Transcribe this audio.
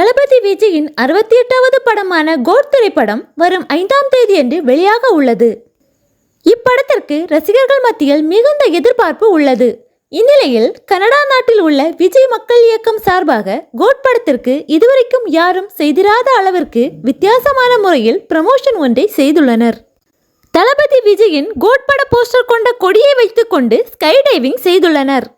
தளபதி விஜயின் அறுபத்தி எட்டாவது படமான கோட் திரைப்படம் வரும் ஐந்தாம் தேதியன்று வெளியாக உள்ளது. இப்படத்திற்கு ரசிகர்கள் மத்தியில் மிகுந்த எதிர்பார்ப்பு உள்ளது. இந்நிலையில் கனடா நாட்டில் உள்ள விஜய் மக்கள் இயக்கம் சார்பாக கோட் படத்திற்கு இதுவரைக்கும் யாரும் செய்திராத அளவிற்கு வித்தியாசமான முறையில் ப்ரமோஷன் ஒன்றை செய்துள்ளனர். தளபதி விஜயின் கோட் பட போஸ்டர் கொண்ட கொடியை வைத்துக்கொண்டு ஸ்கை டைவிங் செய்துள்ளனர்.